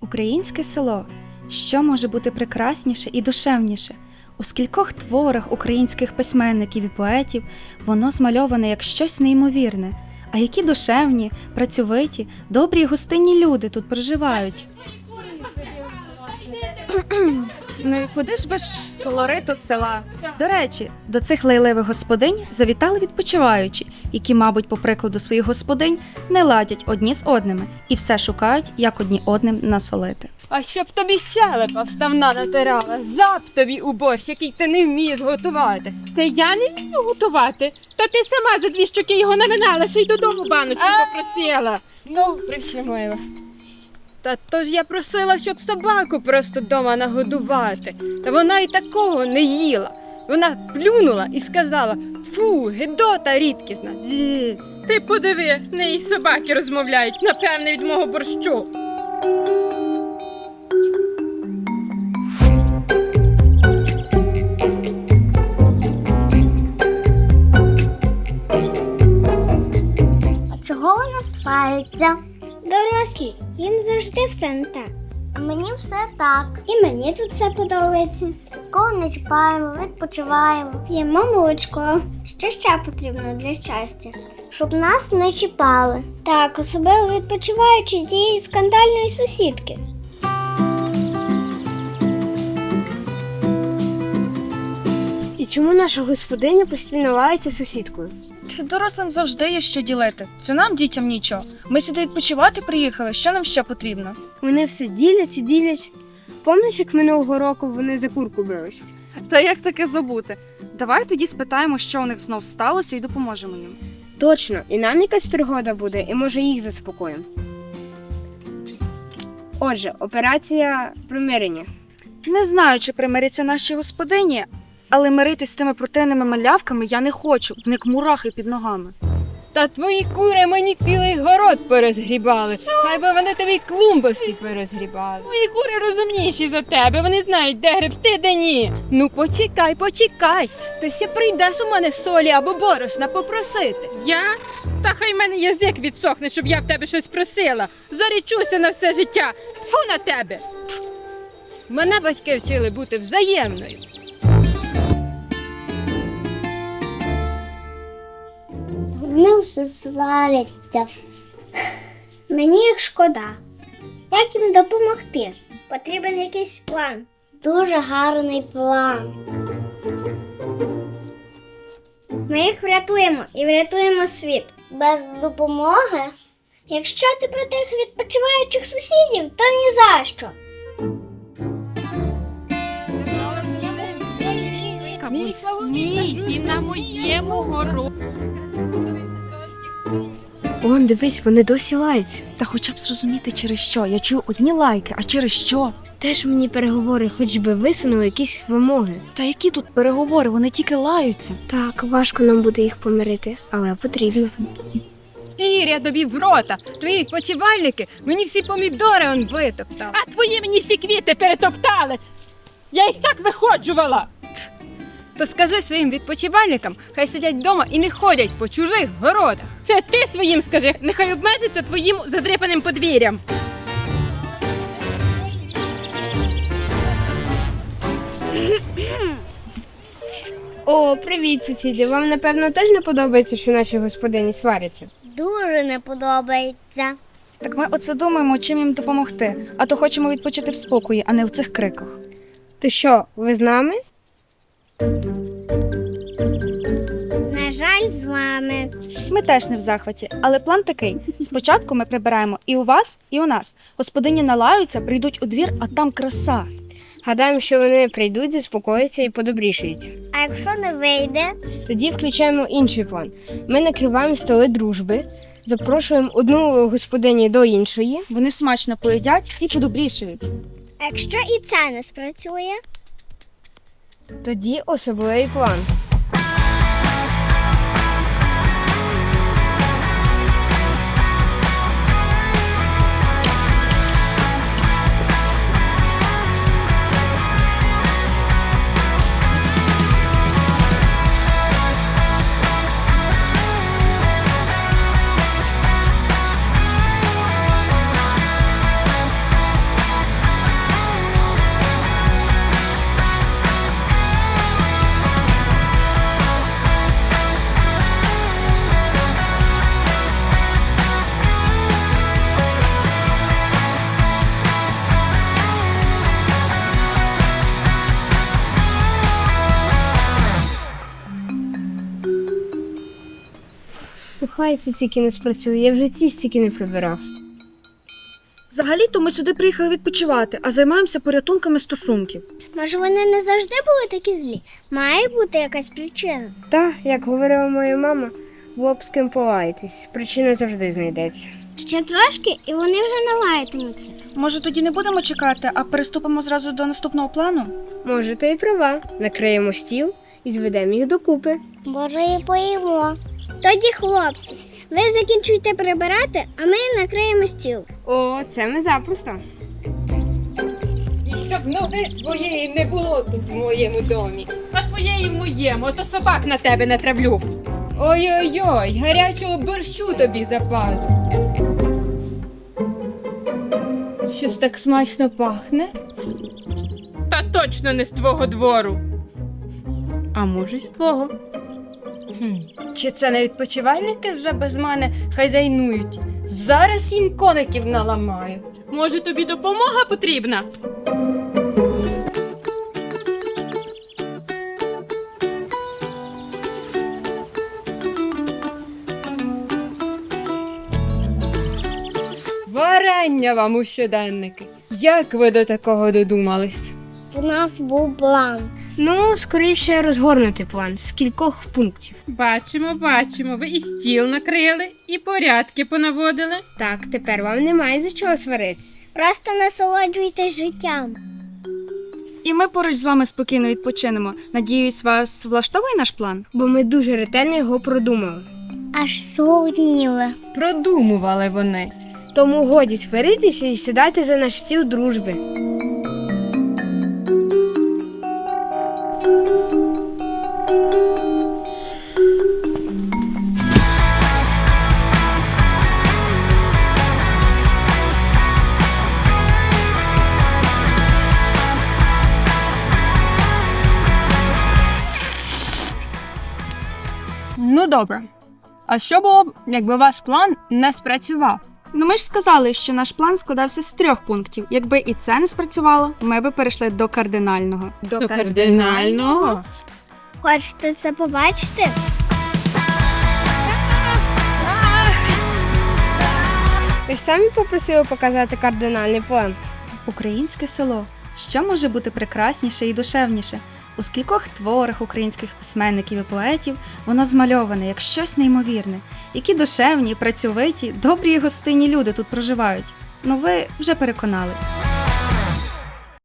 Українське село. Що може бути прекрасніше і душевніше? У скількох творах українських письменників і поетів воно змальоване як щось неймовірне. А які душевні, працьовиті, добрі і гостинні люди тут проживають. Ну і куди ж без колориту села? До речі, до цих лайливих господинь завітали відпочиваючі, які, мабуть, по прикладу своїх господинь не ладять одні з одними і все шукають, як одні одним насолити. А щоб тобі щелепа вставна натирала, зап тобі у борщ, який ти не вмієш готувати. Це я не вмію готувати. Та ти сама за дві щоки його наминала, ще й додому баночку попросила. Ну, прищемила. Та то ж я просила, щоб собаку просто дома нагодувати. Та вона й такого не їла. Вона плюнула і сказала: фу, гидота рідкісна. Ти подиви, неї собаки розмовляють, напевне, від мого борщу. А чого вона свариться? Дорослі, їм завжди все не так. А мені все так. І мені тут все подобається. Кого не чіпаємо, відпочиваємо, п'ємо молочко. Що ще потрібно для щастя? Щоб нас не чіпали. Так, особливо відпочиваючи тієї скандальної сусідки. І чому наша господиня постійно лається сусідкою? Дорослим завжди є що ділити. Це нам, дітям, нічого. Ми сюди відпочивати приїхали. Що нам ще потрібно? Вони все ділять і ділять. Помниш, як минулого року вони за курку бились? Та як таке забути? Давай тоді спитаємо, що у них знов сталося, і допоможемо їм. Точно, і нам якась пригода буде, і може їх заспокоїмо. Отже, операція примирення. Не знаю, чи примиряться наші господині, але миритись з тими противними малявками я не хочу. В них мурахи під ногами. Та твої кури мені цілий город перезгрібали. Хай би вони тобі й клумби всі перезгрібали. Мої кури розумніші за тебе, вони знають, де гребти, де ні. Ну почекай, почекай. Ти ще прийдеш у мене солі або борошна попросити. Я? Та хай в мене язик відсохне, щоб я в тебе щось просила. Зарічуся на все життя. Фу на тебе! Мене батьки вчили бути взаємною. Вони все сваряться. Мені їх шкода. Як їм допомогти? Потрібен якийсь план. Дуже гарний план. Ми їх врятуємо і врятуємо світ. Без допомоги. Якщо ти про тих відпочиваючих сусідів, то ні за що. Мій і на моєму гору. Он, дивись, вони досі лаються. Та хоча б зрозуміти, через що. Я чую одні лайки, а через що? Теж мені переговори, хоч би висунули якісь вимоги. Та які тут переговори? Вони тільки лаються. Так, важко нам буде їх помирити, але потрібно. Пір'я тобі в рота. Твої відпочивальники мені всі помідори он витоптав. А твої мені всі квіти перетоптали. Я їх так виходжувала. То скажи своїм відпочивальникам, хай сидять вдома і не ходять по чужих городах. Це ти своїм скажи, нехай обмежиться твоїм задрипаним подвір'ям. О, привіт, сусіди. Вам напевно теж не подобається, що наші господині сваряться. Дуже не подобається. Так ми оце думаємо, чим їм допомогти. А то хочемо відпочити в спокої, а не в цих криках. То що, ви з нами? Жаль, з вами. Ми теж не в захваті, але план такий: спочатку ми прибираємо і у вас, і у нас. Господині налаються, прийдуть у двір, а там краса. Гадаємо, що вони прийдуть, заспокояться і подобрішають. А якщо не вийде, Тоді включаємо інший план. Ми накриваємо столи дружби, запрошуємо одну господиню до іншої. Вони смачно поїдять і подобрішають. а якщо і це не спрацює, Тоді особливий план. Хай це тільки не спрацює, я вже ці стільки не прибирав. Взагалі-то ми сюди приїхали відпочивати, а займаємося порятунками стосунків. Може, вони не завжди були такі злі? Має бути якась причина. Та, як говорила моя мама, було б з ким полаятись. Причина завжди знайдеться. Ще трошки, і вони вже не лаятимуться. Може, тоді не будемо чекати, а переступимо зразу до наступного плану? Може, то і права. Накриємо стіл і зведемо їх докупи. Може, і поїмо. Тоді, хлопці, ви закінчуйте прибирати, а ми накриємо стіл. О, це ми запросто. І щоб ноги твоєї не було тут в моєму домі. А твоєї в моєму, ото собак на тебе натравлю. Ой-ой-ой, гарячого борщу тобі за пазу. Щось так смачно пахне. Та точно не з твого двору. А може, й з твого. Хм. Чи це не відпочивальники вже без мене хазяйнують? Зараз їм коників наламаю. Може, тобі допомога потрібна? Варення вам у щоденники. Як ви до такого додумались? У нас був план. Ну, скоріше розгорнути план з кількох пунктів. Бачимо, бачимо. Ви і стіл накрили, і порядки понаводили. Так, тепер вам немає за чого сваритися. Просто насолоджуйтесь життям. І ми поруч з вами спокійно відпочинемо. Надіюсь, вас влаштовує наш план? Бо ми дуже ретельно його продумали. Аж солодніли. Продумували вони. Тому годі сваритися і сідати за наш стіл дружби. Добре. А що було б, якби ваш план не спрацював? Ну ми ж сказали, що наш план складався з трьох пунктів. Якби і це не спрацювало, ми би перейшли до кардинального. До кардинального. Хочете це побачити? Ви ж самі попросили показати кардинальний план. Українське село. Що може бути прекрасніше і душевніше? У скількох творах українських письменників і поетів воно змальоване як щось неймовірне. Які душевні, працьовиті, добрі і гостинні люди тут проживають. Ну ви вже переконались.